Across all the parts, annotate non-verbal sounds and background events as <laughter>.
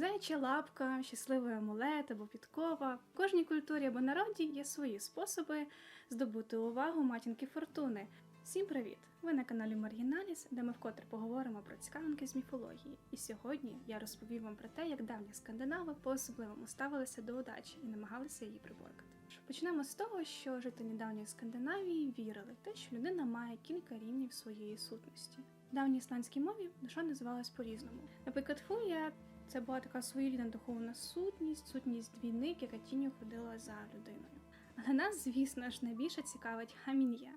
Заяча лапка, щасливий амулет або підкова. В кожній культурі або народі є свої способи здобути увагу матінки фортуни. Всім привіт! Ви на каналі Маргіналіс, де ми вкотре поговоримо про цікавинки з міфології. І сьогодні я розповім вам про те, як давні скандинави по-особливому ставилися до удачі і намагалися її приборкати. Почнемо з того, що жителі давньої Скандинавії вірили в те, що людина має кілька рівнів своєї сутності. В давній ісландській мові душа називалась по-різному. Наприклад, фурія це була така своєрідна духовна сутність, сутність двійник, яка тінню ходила за людиною. Але нас, звісно ж, найбільше цікавить хамін'я.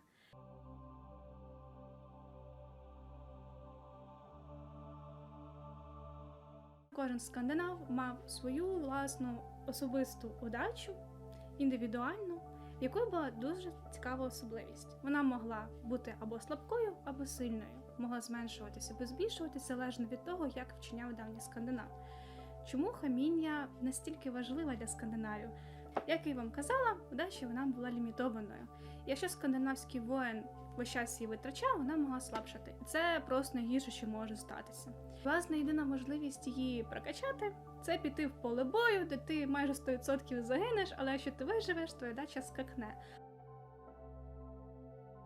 Кожен скандинав мав свою власну особисту удачу, індивідуальну, в якої була дуже цікава особливість. Вона могла бути або слабкою, або сильною, могла зменшуватися або збільшуватися залежно від того, як вчиняв давній скандинав. Чому хаміння настільки важлива для скандинавів? Як я вам казала, удачі вона була лімітованою. Якщо скандинавський воїн весь час її витрачав, вона могла слабшати. Це просто найгірше, що може статися. Власне, єдина можливість її прокачати це піти в поле бою, де ти майже 100% загинеш, але якщо ти виживеш, твоя дача скакне.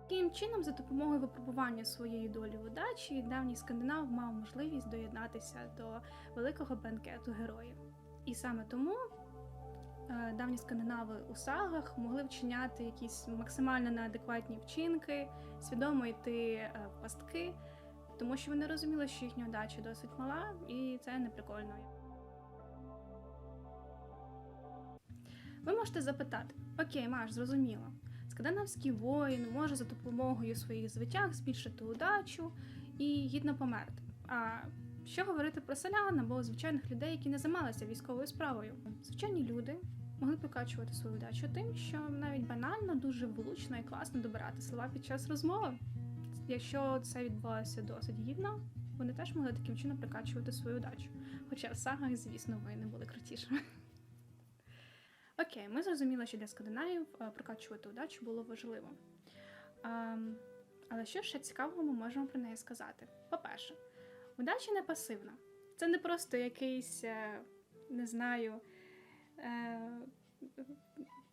Таким чином, за допомогою випробування своєї долі в удачі, давній скандинав мав можливість доєднатися до великого бенкету героїв. І саме тому давні скандинави у сагах могли вчиняти якісь максимально неадекватні вчинки, свідомо йти е, в пастки, тому що вони розуміли, що їхня удача досить мала, і це не прикольно. Ви можете запитати: Окей, Маш, зрозуміло. Скандинавський воїн може за допомогою своїх звитяг збільшити удачу і гідно померти. А що говорити про селян або звичайних людей, які не займалися військовою справою? Звичайні люди могли покачувати свою удачу тим, що навіть банально дуже влучно і класно добирати слова під час розмови. Якщо це відбувалося досить гідно, вони теж могли таким чином прикачувати свою удачу. Хоча в сагах, звісно, воїни були крутішими. <laughs> Окей, ми зрозуміли, що для скандинавів е, прокачувати удачу було важливо. Ем, але що ще цікавого ми можемо про неї сказати? По-перше, удача не пасивна. Це не просто якийсь, е, не знаю, е,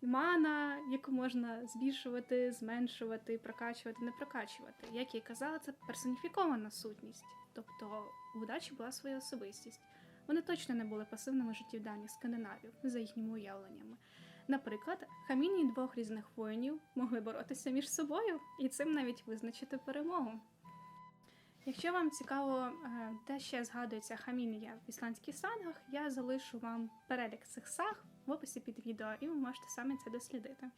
мана, яку можна збільшувати, зменшувати, прокачувати, не прокачувати. Як я і казала, це персоніфікована сутність. Тобто в удачі була своя особистість. Вони точно не були пасивними житті скандинавів, за їхніми уявленнями. Наприклад, хаміні двох різних воїнів могли боротися між собою і цим навіть визначити перемогу. Якщо вам цікаво, е, де ще згадується хамінія в ісландських сангах, я залишу вам перелік цих саг в описі під відео, і ви можете самі це дослідити.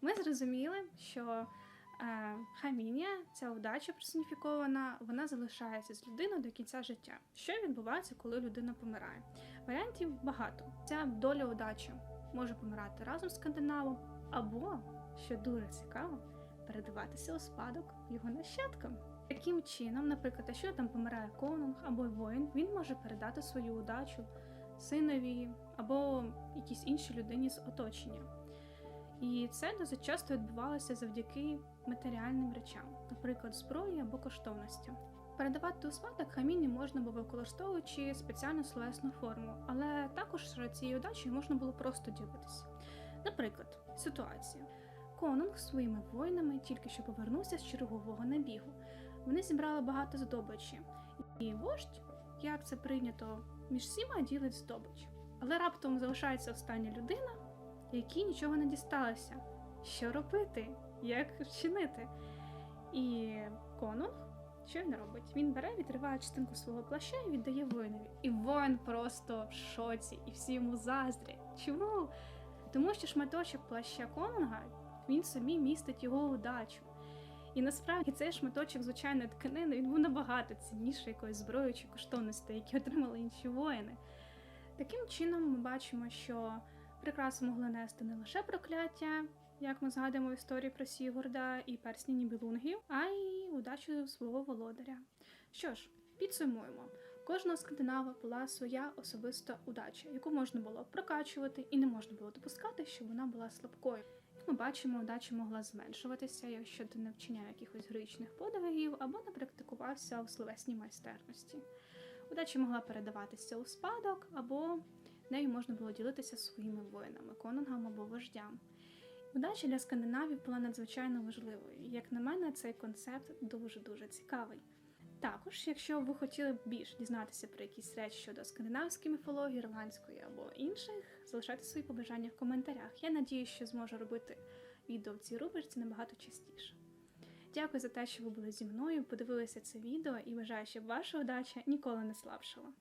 Ми зрозуміли, що е, хаміння, ця удача персоніфікована, вона залишається з людиною до кінця життя. Що відбувається, коли людина помирає? Варіантів багато. Ця доля удачі може помирати разом з скандинавом, або, що дуже цікаво, передаватися у спадок його нащадкам. Таким чином, наприклад, якщо там помирає конунг або воїн, він може передати свою удачу синові або якійсь іншій людині з оточення. І це досить часто відбувалося завдяки матеріальним речам, наприклад, зброї або коштовностям. Передавати у спадок хаміні можна було використовуючи спеціальну словесну форму, але також цієї удачі можна було просто ділитися. Наприклад, ситуація. Конунг своїми воїнами тільки що повернувся з чергового набігу. Вони зібрали багато здобичі, і вождь, як це прийнято, між всіма ділить здобич. Але раптом залишається остання людина, якій нічого не дісталося. Що робити? Як вчинити? І конунг, що він робить? Він бере, відриває частинку свого плаща і віддає воїнові. І воїн просто в шоці, і всі йому заздрять. Чому? Тому що шматочок плаща конунга він самі містить його удачу. І насправді цей шматочок звичайної тканини він був набагато цінніший якоїсь зброї чи коштовностей, які отримали інші воїни. Таким чином, ми бачимо, що прикраси могли нести не лише прокляття, як ми згадуємо в історії про Сігурда і персні Нібелунгів, а й удачу свого володаря. Що ж, підсумуємо. Кожного скандинава була своя особиста удача, яку можна було прокачувати, і не можна було допускати, щоб вона була слабкою. Ми бачимо, удача могла зменшуватися, якщо ти не вчиняв якихось героїчних подвигів або не практикувався у словесній майстерності. Удача могла передаватися у спадок, або нею можна було ділитися своїми воїнами, конунгам або вождям. Удача для скандинавів була надзвичайно важливою. Як на мене, цей концепт дуже-дуже цікавий. Також, якщо ви хотіли б більше дізнатися про якісь речі щодо скандинавської міфології, ірландської або інших, залишайте свої побажання в коментарях. Я надію, що зможу робити відео в цій рубриці набагато частіше. Дякую за те, що ви були зі мною, подивилися це відео і бажаю, щоб ваша удача ніколи не слабшала.